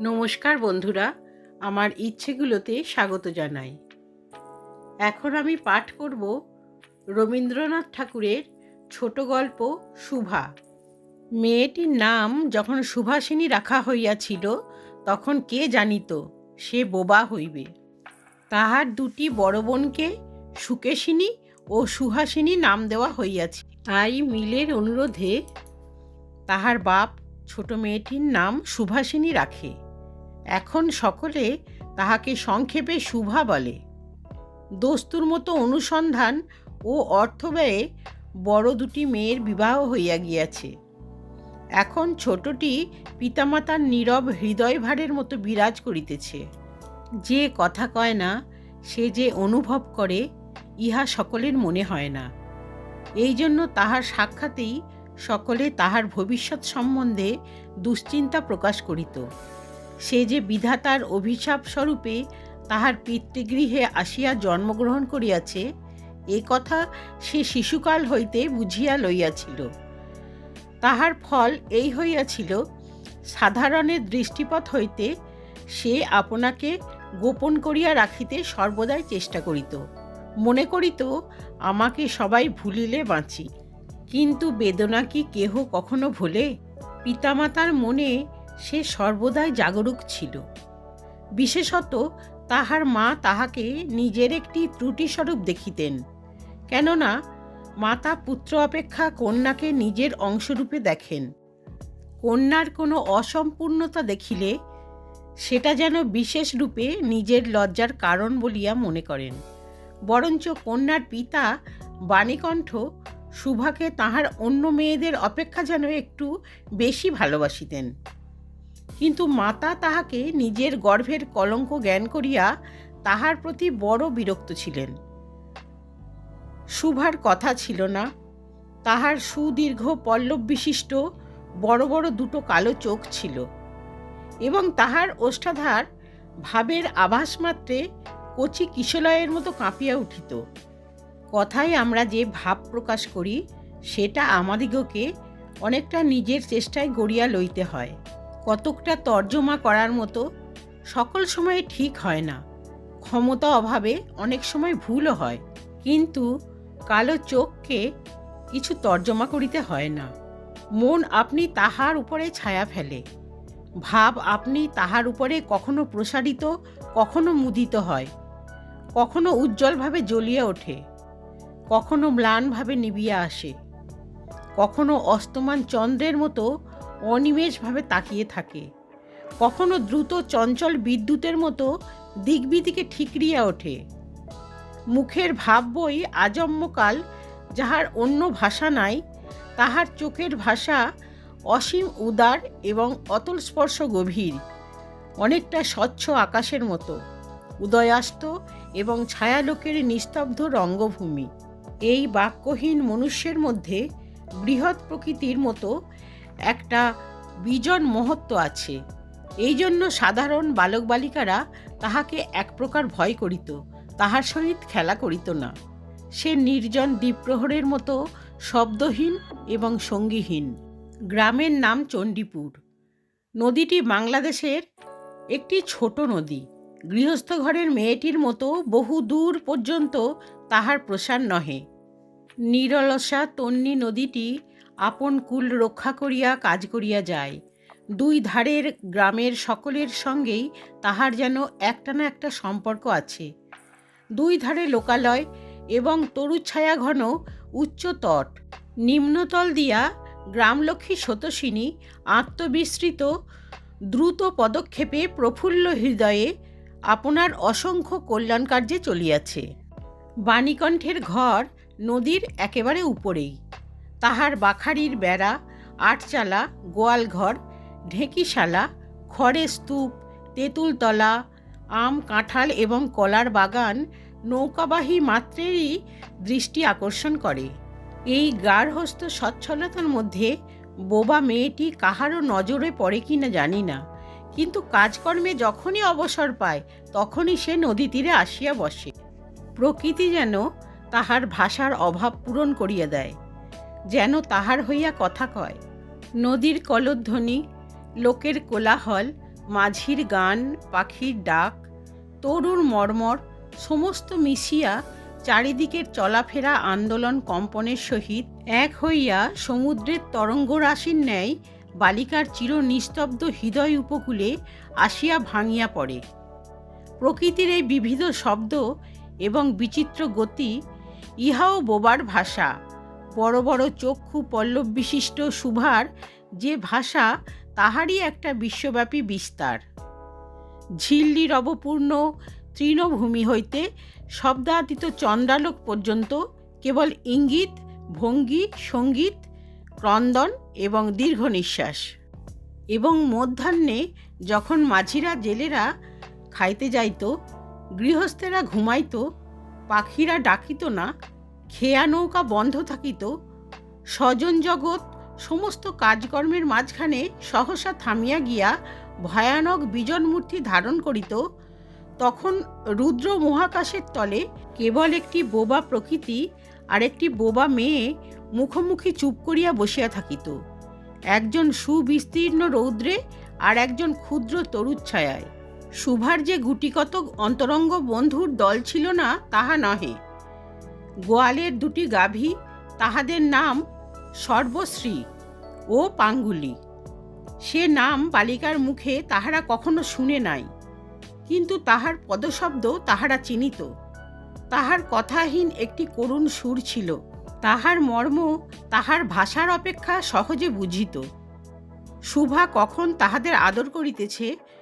নমস্কার বন্ধুরা, আমার ইচ্ছেগুলোতে স্বাগত জানাই। এখন আমি পাঠ করব রবীন্দ্রনাথ ঠাকুরের ছোট গল্প শুভা মেয়েটির নাম যখন সুভাষিনী রাখা হইয়াছিল, তখন কে জানিত সে বোবা হইবে। তাহার দুটি বড় বোনকে সুকেশিনী ও সুহাসিনী নাম দেওয়া হইয়াছে। তাই মিলের অনুরোধে তাহার বাপ ছোট মেয়েটির নাম সুভাষিনী রাখে। এখন সকলে তাহাকে সংক্ষেপে শুভা বলে। দস্তুর মতো অনুসন্ধান ও অর্থ ব্যয়ে বড় দুটি মেয়ের বিবাহ হইয়া গিয়াছে। এখন ছোটটি পিতামাতার নীরব হৃদয়ভারের মতো বিরাজ করিতেছে। যে কথা কয় না, সে যে অনুভব করে, ইহা সকলের মনে হয় না। এই জন্য তাহার সাক্ষাতেই সকলে তাহার ভবিষ্যৎ সম্বন্ধে দুশ্চিন্তা প্রকাশ করিত। সে যে বিধাতার অভিশাপ স্বরূপে তাহার পিতৃগৃহে আসিয়া জন্মগ্রহণ করিয়াছে, এ কথা সে শিশুকাল হইতে বুঝিয়া লইয়াছিল। তাহার ফল এই হইয়াছিল, সাধারণের দৃষ্টিপথ হইতে সে আপনাকে গোপন করিয়া রাখিতে সর্বদাই চেষ্টা করিত। মনে করিত, আমাকে সবাই ভুলিলে বাঁচি। কিন্তু বেদনা কি কেহ কখনো ভোলে? পিতামাতার মনে সে সর্বদাই জাগরুক ছিল। বিশেষত তাহার মা তাহাকে নিজের একটি ত্রুটিস্বরূপ দেখিতেন। কেননা মাতা পুত্র অপেক্ষা কন্যাকে নিজের অংশরূপে দেখেন। কন্যার কোনো অসম্পূর্ণতা দেখিলে সেটা যেন বিশেষ রূপে নিজের লজ্জার কারণ বলিয়া মনে করেন। বরঞ্চ কন্যার পিতা বাণীকণ্ঠ সুভাকে তাহার অন্য মেয়েদের অপেক্ষা যেন একটু বেশি ভালোবাসিতেন। কিন্তু মাতা তাহাকে নিজের গর্ভের কলঙ্ক জ্ঞান করিয়া তাহার প্রতি বড় বিরক্ত ছিলেন। শুভার কথা ছিল না। তাহার সুদীর্ঘ পল্লব বিশিষ্ট বড় বড় দুটো কালো চোখ ছিল এবং তাহার ওষ্ঠাধার ভাবের আভাস মাত্রে কচি কিশলয়ের মতো কাঁপিয়া উঠিত। কথায় আমরা যে ভাব প্রকাশ করি, সেটা আমাদিগকে অনেকটা নিজের চেষ্টায় গড়িয়া লইতে হয়। কতকটা তর্জমা করার মতো সকল সময়ে ঠিক হয় না। ক্ষমতা অভাবে অনেক সময় ভুলও হয়, কিন্তু কালো চোখকে কিছু তর্জমা করিতে হয় না। মন আপনি তাহার উপরে ছায়া ফেলে। ভাব আপনি তাহার উপরে কখনো প্রসারিত, কখনো মুদিত হয়। কখনো উজ্জ্বলভাবে জ্বলিয়ে ওঠে। কখনো ম্লানভাবে নিবিয়া আসে। কখনো অস্তমান চন্দ্রের মতো অনিমেষভাবে তাকিয়ে থাকে। কখনো দ্রুত চঞ্চল বিদ্যুতের মতো দিকবিদিকে ঠিকরিয়া ওঠে। মুখের ভাব বই আজম্মকাল যাহার অন্য ভাষা নাই, তাহার চোখের ভাষা অসীম উদার এবং অতল স্পর্শ গভীর, অনেকটা স্বচ্ছ আকাশের মতো, উদয়াস্ত এবং ছায়ালোকের নিস্তব্ধ রঙ্গভূমি। এই বাক্যহীন মনুষ্যের মধ্যে বৃহৎ প্রকৃতির মতো একটা বিজন মহত্ব আছে। এই জন্য সাধারণ বালক বালিকারা তাহাকে এক প্রকার ভয় করিত, তাহার সহিত খেলা করিত না। সে নির্জন দ্বীপ্রহরের মতো শব্দহীন এবং সঙ্গীহীন। গ্রামের নাম চণ্ডীপুর। নদীটি বাংলাদেশের একটি ছোট নদী। গৃহস্থ ঘরের মেয়েটির মতো বহু দূর পর্যন্ত তাহার প্রসার নহে। নিরলসা তন্নি নদীটি আপন কুল রক্ষা করিয়া কাজ করিয়া যায়। দুই ধারের গ্রামের সকলের সঙ্গেই তাহার যেন একটা না একটা সম্পর্ক আছে। দুই ধারে লোকালয় এবং তরুছায়া ঘন উচ্চ তট। নিম্নতল দিয়া গ্রামলক্ষ্মী শতসিনী আত্মবিস্তৃত দ্রুত পদক্ষেপে প্রফুল্ল হৃদয়ে আপনার অসংখ্য কল্যাণ কার্যে চলিয়াছে। বাণীকণ্ঠের ঘর নদীর একেবারে উপরেই। তাহার বাখারির বেড়া, আটচালা, গোয়ালঘর, ঢেঁকিশালা, খড়ের স্তূপ, তেঁতুলতলা, আম, কাঁঠাল এবং কলার বাগান নৌকাবাহী মাত্রেরই দৃষ্টি আকর্ষণ করে। এই গার্হস্থ সচ্ছলতার মধ্যে বোবা মেয়েটি কাহারও নজরে পড়ে কি না জানি না, কিন্তু কাজকর্মে যখনই অবসর পায়, তখনই সে নদী তীরে আসিয়া বসে। প্রকৃতি যেন তাহার ভাষার অভাব পূরণ করিয়া দেয়। যেন তাহার হইয়া কথা কয়, নদীর কলধ্বনি, লোকের কোলাহল, মাঝির গান, পাখির ডাক, তরুর মর্মর, সমস্ত মিশিয়া চারিদিকের চলাফেরা আন্দোলন কম্পনের সহিত এক হইয়া সমুদ্রের তরঙ্গরাশির ন্যায় বালিকার চির নিস্তব্ধ হৃদয় উপকূলে আসিয়া ভাঙিয়া পড়ে। প্রকৃতির এই বিবিধ শব্দ এবং বিচিত্র গতি ইহাও বোবার ভাষা। বড় বড় চক্ষু পল্লব বিশিষ্ট সুভার যে ভাষা, তাহারই একটা বিশ্বব্যাপী বিস্তার। ঝিল্লির অবপূর্ণ তৃণভূমি হইতে শব্দাতীত চন্দ্রালোক পর্যন্ত কেবল ইঙ্গিত, ভঙ্গি, সংগীত, ক্রন্দন এবং দীর্ঘ নিঃশ্বাস এবং মধ্যাহ্নে যখন মাঝিরা জেলেরা খাইতে যাইত, গৃহস্থেরা ঘুমাইত পাখিরা ডাকিত না, খেয়া নৌকা বন্ধ থাকিত, স্বজন জগৎ সমস্ত কাজকর্মের মাঝখানে সহসা থামিয়া গিয়া ভয়ানক বিজন মূর্তি ধারণ করিত, তখন রুদ্র মহাকাশের তলে কেবল একটি বোবা প্রকৃতি আর একটি বোবা মেয়ে মুখোমুখি চুপ করিয়া বসিয়া থাকিত, একজন সুবিস্তীর্ণ রৌদ্রে আর একজন ক্ষুদ্র তরুচ্ছায়ায়। শুভার যে গুটিকত অন্তরঙ্গ বন্ধুর দল ছিল না, তাহা নহে। গোয়ালের দুটি গাভী, তাহাদের নাম সর্বশ্রী ও পাঙ্গুলি। সে নাম বালিকার মুখে তাহারা কখনো শুনে নাই, কিন্তু তাহার পদশব্দ তাহারা চিনিত। তাহার কথাহীন একটি করুণ সুর ছিল, তাহার মর্ম, তাহার ভাষার অপেক্ষা সহজে বুঝিত। শুভা কখন তাহাদের আদর করিতেছে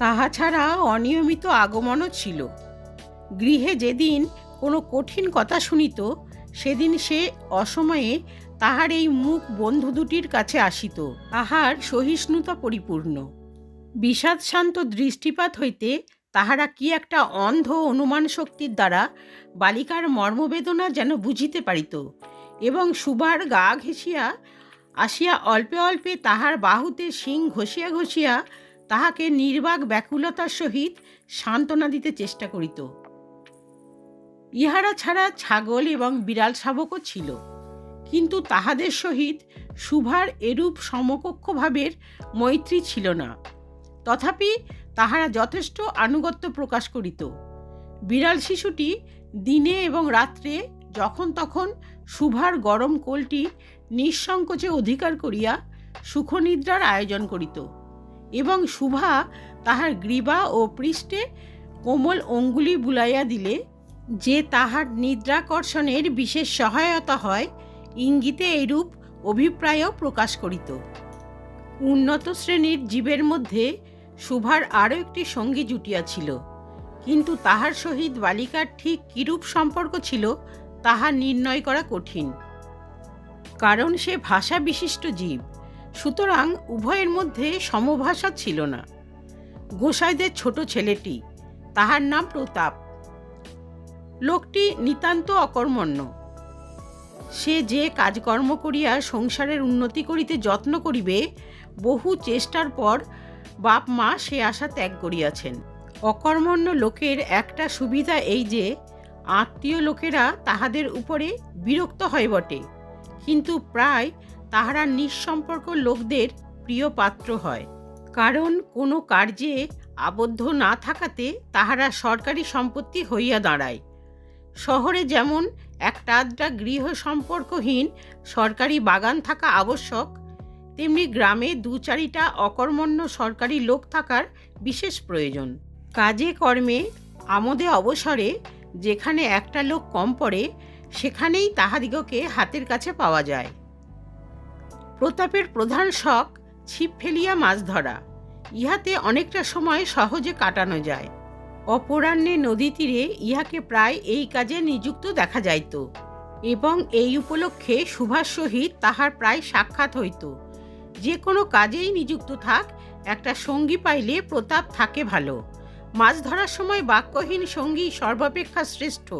তাহা ছাড়া অনিয়মিত আগমনও ছিল। গৃহে যেদিন কোনো কঠিন কথা শুনিত, সেদিন সে অসময়ে তাহার এই মুখ বন্ধু দুটির কাছে আসিত, তাহার সহিষ্ণুতা পরিপূর্ণ। বিষাদ শান্ত দৃষ্টিপাত হইতে তাহারা কি একটা অন্ধ অনুমান শক্তির দ্বারা বালিকার মর্মবেদনা যেন বুঝিতে পারিত, এবং সুবার গা ঘেঁষিয়া আসিয়া অল্পে অল্পে তাহার বাহুতে শিং ঘষিয়া ঘষিয়া তাহাকে নির্বাক ব্যাকুলতার সহিত সান্ত্বনা দিতে চেষ্টা করিত। ইহারা ছাড়া ছাগল এবং বিড়াল শাবকও ছিল, কিন্তু তাহাদের সহিত শুভার এরূপ সমকক্ষ ভাবের মৈত্রী ছিল না। তথাপি তাহারা যথেষ্ট আনুগত্য প্রকাশ করিত। বিড়াল শিশুটি দিনে এবং রাত্রে যখন তখন শুভার গরম কোলটি নিঃসংকোচে অধিকার করিয়া সুখনিদ্রার আয়োজন করিত। এবং শুভা তাহার গ্রীবা ও পৃষ্ঠে কোমল অঙ্গুলি বুলাইয়া দিলে যে তাহার নিদ্রাকর্ষণের বিশেষ সহায়তা হয়, ইঙ্গিতে এইরূপ অভিপ্রায়ও প্রকাশ করিত। উন্নত শ্রেণির জীবের মধ্যে শুভার আরও একটি সঙ্গী জুটিয়াছিল কিন্তু তাহার সহিত বালিকার ঠিক কিরূপ সম্পর্ক ছিল, তাহা নির্ণয় করা কঠিন। কারণ সে ভাষা বিশিষ্ট জীব। সুতরাং উভয়ের মধ্যে সমভাষা ছিল না। গোসাইদের ছোট ছেলেটি, তাহার নাম প্রতাপ। লোকটি নিতান্ত অকর্মণ্য। সে যে কাজকর্ম করিয়া সংসারের উন্নতি করিতে যত্ন করিবে, বহু চেষ্টার পর বাপ মা সে আশা ত্যাগ করিয়াছেন। অকর্মণ্য লোকের একটা সুবিধা এই যে, আত্মীয় লোকেরা তাহাদের উপরে বিরক্ত হয় বটে। কিন্তু প্রায় তাহারা নিঃসম্পর্ক লোকদের প্রিয় পাত্র হয়। কারণ কোনো কার্যে আবদ্ধ না থাকাতে তাহারা সরকারি সম্পত্তি হইয়া দাঁড়ায়। শহরে যেমন একটা আধটা গৃহ সম্পর্কহীন সরকারি বাগান থাকা আবশ্যক, তেমনি গ্রামে দু চারিটা অকর্মণ্য সরকারি লোক থাকার বিশেষ প্রয়োজন। কাজে কর্মে, আমোদে অবসরে যেখানে একটা লোক কম পড়ে, সেখানেই তাহাদিগকে হাতের কাছে পাওয়া যায়। প্রতাপের প্রধান শখ ছিপ ফেলিয়া মাছ ধরা। ইহাতে অনেকটা সময় সহজে কাটানো যায়। অপরাহ্নে নদী তীরে ইহাকে প্রায় এই কাজে নিযুক্ত দেখা যাইত এবং এই উপলক্ষে সুভাষ সহিত তাহার প্রায় সাক্ষাৎ হইত। যে কোনো কাজেই নিযুক্ত থাক, একটা সঙ্গী পাইলে প্রতাপ থাকে ভালো। মাছ ধরার সময় বাক্যহীন সঙ্গী সর্বাপেক্ষা শ্রেষ্ঠ।